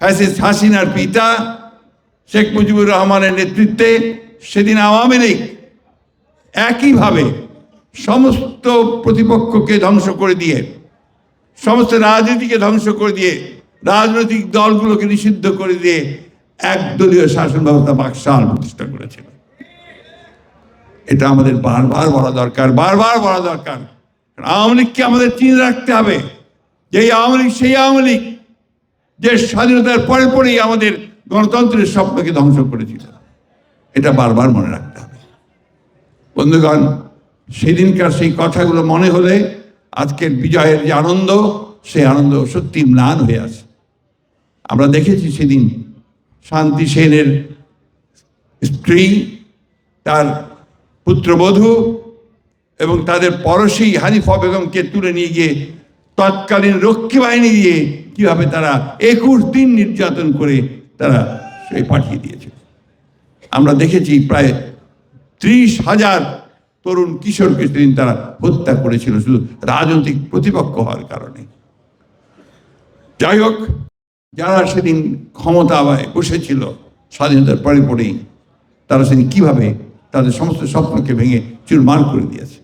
ফ্যাসিস হাসিনার পিতা শেখ মুজিবুর রহমানের নেতৃত্বে সেদিন আওয়ামী লীগ একইভাবে সমস্ত প্রতিপক্ষকে ধ্বংস করে দিয়ে, সমস্ত রাজনীতিকে ধ্বংস করে দিয়ে, রাজনৈতিক দলগুলোকে নিষিদ্ধ করে দিয়ে একদলীয় শাসন ব্যবস্থা বাকশাল প্রতিষ্ঠা করেছিল। এটা আমাদের বারবার বলা দরকার, বারবার বলা দরকার। আওয়ামী লীগকে আমাদের চিনে রাখতে হবে। যে এই আওয়ামী লীগ, সেই আওয়ামী লীগ যে স্বাধীনতার পরে পরেই আমাদের গণতন্ত্রের স্বপ্নকে ধ্বংস করেছিল। এটা বারবার মনে রাখতে হবে। বন্ধুগণ, সেদিনকার সেই কথাগুলো মনে হলে আজকের বিজয়ের যে আনন্দ, সেই আনন্দ সত্যি ম্লান হয়ে আছে। আমরা দেখেছি সেদিন শান্তি সেনের স্ত্রী, তার পুত্রবধূ এবং তাদের পরশী হানিফা বেগমকে তুলে নিয়ে গিয়ে তৎকালীন রক্ষী বাহিনী দিয়ে কীভাবে তারা একুশ দিন নির্যাতন করে তারা সেই পাঠিয়ে দিয়েছে। আমরা দেখেছি প্রায় ত্রিশ হাজার তরুণ কিশোরকে সেদিন তারা হত্যা করেছিল, শুধু রাজনৈতিক প্রতিপক্ষ হওয়ার কারণে। যাই হোক, যারা সেদিন ক্ষমতায় বসেছিল, স্বাধীনতার পরে পরেই তারা সেদিন কীভাবে তাদের সমস্ত স্বপ্নকে ভেঙে চুরমার করে দিয়েছে।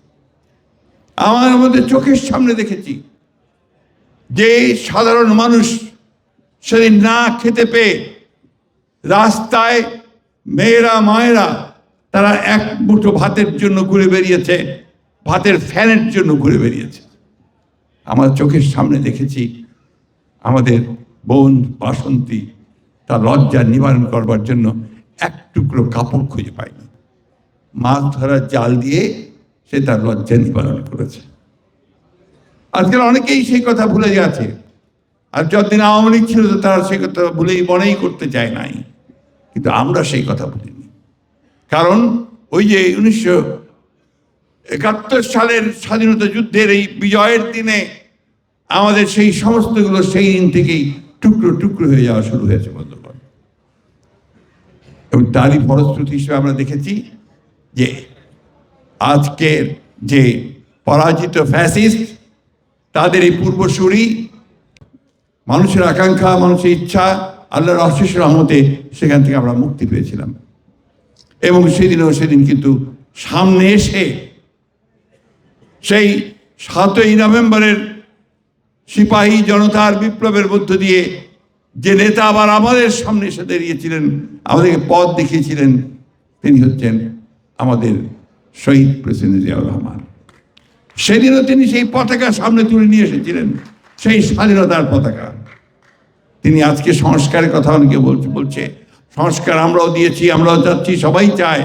আমার আমাদের চোখের সামনে দেখেছি যে সাধারণ মানুষ সেদিন না খেতে পেয়ে রাস্তায় মেয়েরা, মায়েরা, তারা এক মুঠো ভাতের জন্য ঘুরে বেরিয়েছে, ভাতের ফ্যানের জন্য ঘুরে বেরিয়েছে। আমার চোখের সামনে দেখেছি আমাদের বোন বাসন্তী, তার লজ্জা নিবারণ করবার জন্য এক টুকরো কাপড় খুঁজে পায়নি। মাছ ধরার জাল দিয়ে সে তার লজ্জা নিবারণ করেছে। আজকাল অনেকেই সেই কথা ভুলে গেছে। আর যতদিন আওয়ামী লীগ ছিল, তো তারা সেই কথা ভুলেই মনেই করতে চায় নাই। কিন্তু আমরা সেই কথা ভুলিনি। কারণ ওই যে উনিশশো একাত্তর সালের স্বাধীনতা যুদ্ধের এই বিজয়ের দিনে আমাদের সেই সমস্তগুলো সেই দিন থেকেই টুকরো টুকরো হয়ে যাওয়া শুরু হয়েছে বন্ধুগণ। এবং তারই ফলশ্রুতি হিসেবে আমরা দেখেছি যে আজকের যে পরাজিত ফ্যাসিস্ট তাদের এই পূর্বসূরি মানুষের আকাঙ্ক্ষা, মানুষের ইচ্ছা, আল্লাহর অশেষ রহমতে সেখান থেকে আমরা মুক্তি পেয়েছিলাম। এবং সেদিনও সেদিন কিন্তু সামনে এসে সেই সাতই নভেম্বরের সিপাহী জনতার বিপ্লবের মধ্য দিয়ে যে নেতা আবার আমাদের সামনে এসে দাঁড়িয়েছিলেন, আমাদেরকে পথ দেখিয়েছিলেন, তিনি হচ্ছেন আমাদের শহীদ প্রেসিডেন্ট জিয়াউর রহমান। সেদিনও তিনি সেই পতাকা সামনে তুলে নিয়ে এসেছিলেন, সেই স্বাধীনতার পতাকা। তিনি আজকে সংস্কারের কথা অনেকে বলছে বলছে, সংস্কার আমরাও দিয়েছি, আমরাও যাচ্ছি সবাই চায়।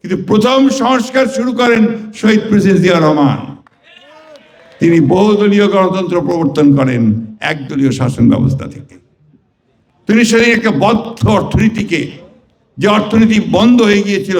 কিন্তু প্রথম সংস্কার শুরু করেন শহীদ প্রেসিডেন্ট জিয়া রহমান। তিনি বহুদলীয় গণতন্ত্র প্রবর্তন করেন একদলীয় শাসন ব্যবস্থা থেকে। তিনি সেদিন একটা বদ্ধ অর্থনীতিকে, যে অর্থনীতি বন্ধ হয়ে গিয়েছিল